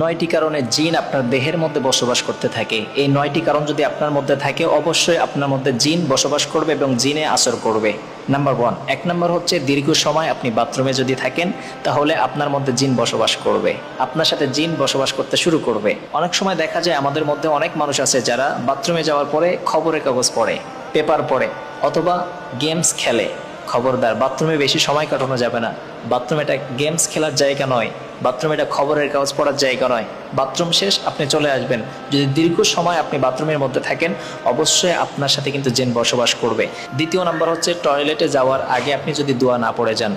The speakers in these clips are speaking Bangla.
নয়টি কারণে জিন আপনার দেহের মধ্যে বসবাস করতে থাকে। এই নয়টি কারণ যদি আপনার মধ্যে থাকে, অবশ্যই আপনার মধ্যে জিন বসবাস করবে এবং জিনে আসর করবে। নাম্বার ওয়ান, এক নম্বর হচ্ছে দীর্ঘ সময় আপনি বাথরুমে যদি থাকেন, তাহলে আপনার মধ্যে জিন বসবাস করবে। আপনার সাথে জিন বসবাস করতে শুরু করবে। অনেক সময় দেখা যায় আমাদের মধ্যে অনেক মানুষ আছে যারা বাথরুমে যাওয়ার পরে খবরের কাগজ পড়ে, পেপার পড়ে, অথবা গেমস খেলে। খবরদার, বাথরুমে বেশি সময় কাটানো যাবে না। বাথরুম এটা গেমস খেলার জায়গা নয়। বাথরুম এটা খবরের কাগজ পড়ার জায়গা নয়। বাথরুম শেষ, আপনি চলে আসবেন। যদি দীর্ঘ সময় আপনি বাথরুমের মধ্যে থাকেন, অবশ্যই আপনার সাথে কিন্তু জেন বসবাস করবে। দ্বিতীয় নাম্বার হচ্ছে টয়লেটে যাওয়ার আগে আপনি যদি দোয়া না পড়ে যান।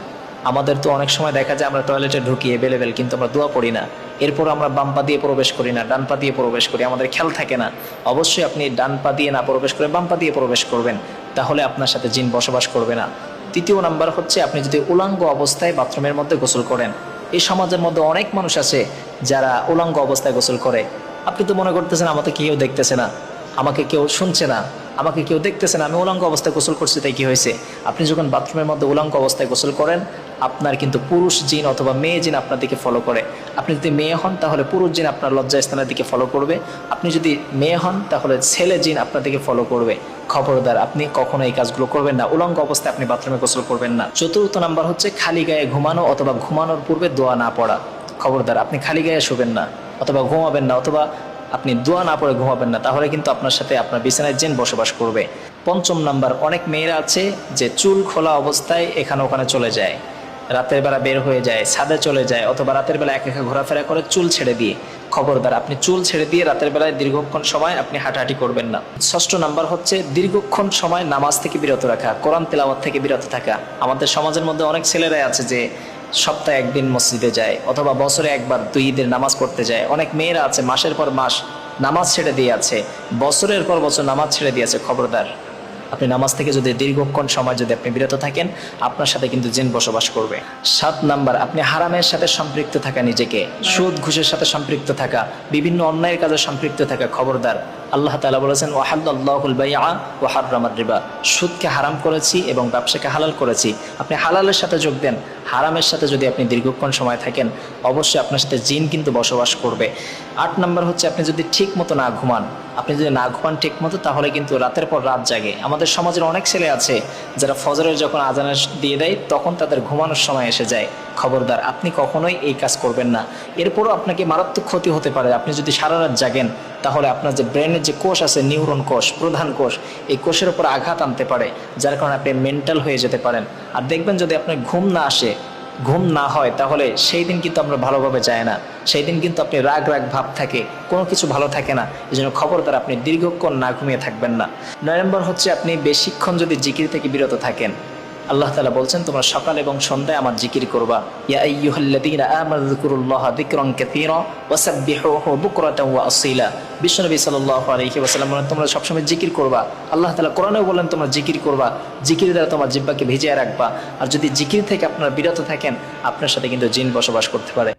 আমাদের তো অনেক সময় দেখা যায় আমরা টয়লেটে ঢুকি এভেলেবেল কিন্তু আমরা দোয়া পড়ি না। এরপর আমরা বাম পা দিয়ে প্রবেশ করি না, ডান পা দিয়ে প্রবেশ করি, আমাদের খেয়াল থাকে না। অবশ্যই আপনি ডান পা দিয়ে না প্রবেশ করে বাম পা দিয়ে প্রবেশ করবেন, তাহলে আপনার সাথে জিন বসবাস করবে না। তৃতীয় নাম্বার হচ্ছে আপনি যদি উলাঙ্গ অবস্থায় বাথরুমের মধ্যে গোসল করেন এই সমাজের মধ্যে অনেক মানুষ আছে যারা উলঙ্গ অবস্থায় গোসল করে। আপনি তো মনে করতেছেন আমাকে কেউ দেখতেছে না, আমাকে কেউ শুনছে না, আমাকে কেউ দেখতেছে না, আমি উলঙ্গ অবস্থায় গোসল করছি তাই কি হয়েছে? আপনি যখন বাথরুমের মধ্যে উলঙ্গ অবস্থায় গোসল করেন, আপনার কিন্তু পুরুষ জিন অথবা মেয়ে জিন আপনার দিকে ফলো করে। আপনি যদি মেয়ে হন, তাহলে পুরুষ জিন আপনার লজ্জা স্থানের দিকে ফলো করবে। আপনি যদি মেয়ে হন, তাহলে ছেলে জিন আপনার দিকে ফলো করবে। খবরদার, আপনি কখনো এই কাজগুলো করবেন না। উলঙ্গ অবস্থায় আপনি বাথরুমে গোসল করবেন না। চতুর্থ নাম্বার হচ্ছে খালি গায়ে ঘুমানো অথবা ঘুমানোর পূর্বে দোয়া না পড়া। খবরদার, আপনি খালি গায়ে শোবেন না অথবা ঘুমাবেন না অথবা আপনি দোয়া না পড়ে ঘুমাবেন না, তাহলে কিন্তু আপনার সাথে আপনার বিছানায় জেন বসবাস করবে। পঞ্চম নাম্বার, অনেক মেয়েরা আছে যে চুল খোলা অবস্থায় এখানে ওখানে চলে যায়। রাতের বেলা বের হয়ে যায়, ছাদে চলে যায়, অথবা রাতের বেলা একা একা ঘোরাফেরা করে চুল ছেড়ে দিয়ে। খবরদার, আপনি চুল ছেড়ে দিয়ে রাতের বেলায় দীর্ঘক্ষণ সময় আপনি হাঁটাহাঁটি করবেন না। ষষ্ঠ নাম্বার হচ্ছে দীর্ঘক্ষণ সময় নামাজ থেকে বিরত রাখা, কোরআন তেলাওয়াত থেকে বিরত থাকা। আমাদের সমাজের মধ্যে অনেক ছেলেরাই আছে যে সপ্তাহে একদিন মসজিদে যায়, অথবা বছরে একবার দুই ঈদের নামাজ পড়তে যায়। অনেক মেয়েরা আছে, মাসের পর মাস নামাজ ছেড়ে দিয়ে আছে, বছরের পর বছর নামাজ ছেড়ে দিয়েছে খবরদার আপনি নামাজ থেকে যদি দীর্ঘক্ষণ সময় যদি আপনি বিরত থাকেন, আপনার সাথে কিন্তু জিন বসবাস করবে। সাত নাম্বার, আপনি হারামের সাথে সম্পৃক্ত থাকা নিজেকে, সুদ, ঘুষের সাথে সম্পৃক্ত থাকা, বিভিন্ন অন্যায়ের কাজে সম্পৃক্ত থাকা খবরদার। আল্লাহ তালা বলেছেন ওয়াহাল্লাহুল বাইআ ওয়া হাররামাত রিবা। সুদকে হারাম করেছি এবং ব্যবসাকে হালাল করেছি। আপনি হালালের সাথে যোগ দেন। হারামের সাথে যদি আপনি দীর্ঘক্ষণ সময় থাকেন, অবশ্যই আপনার সাথে জিন কিন্তু বসবাস করবে। আট নাম্বার হচ্ছে, আপনি যদি ঠিক মতো না ঘুমান আপনি যদি না ঘুমান ঠিক মতো তাহলে কিন্তু রাতের পর রাত জাগে। আমাদের সমাজের অনেক ছেলে আছে, যারা ফজরের যখন আজান দিয়ে দেয়, তখন তাদের ঘুমানোর সময় এসে যায়। খবরদার, আপনি কখনোই এই কাজ করবেন না। এরপরও আপনাকে মারাত্মক ক্ষতি হতে পারে। আপনি যদি সারা রাত জাগেন, তাহলে আপনার যে ব্রেনের যে কোষ আছে, নিউরন কোষ, প্রধান কোষ, এই কোষের উপর আঘাত আনতে পারে, যার কারণে আপনি মেন্টাল হয়ে যেতে পারেন। আর দেখবেন যদি আপনার ঘুম না আসে ঘুম না হয়, তাহলে সেই দিন কিন্তু আমরা ভালোভাবে যায় না। সেই দিন কিন্তু আপনি রাগ রাগ ভাব থাকে, কোনো কিছু ভালো থাকে না, এই জন্য খবরদার আপনি দীর্ঘক্ষণ না ঘুমিয়ে থাকবেন না। নয় নম্বর হচ্ছে আপনি বেশিক্ষণ যদি জিকির থেকে বিরত থাকেন আল্লাহ তালা বলছেন, তোমরা সকাল এবং সন্ধ্যায় আমার জিকির করবা। বিশ্বনবী বলেন, তোমরা সবসময় জিকির করবা। আল্লাহ তালা কোরআনেও বলেন, তোমরা জিকির করবা। জিকির দ্বারা তোমার জিব্বাকে ভিজিয়ে রাখবা। আর যদি জিকির থেকে আপনারা বিরত থাকেন, আপনার সাথে কিন্তু জিন বসবাস করতে পারে।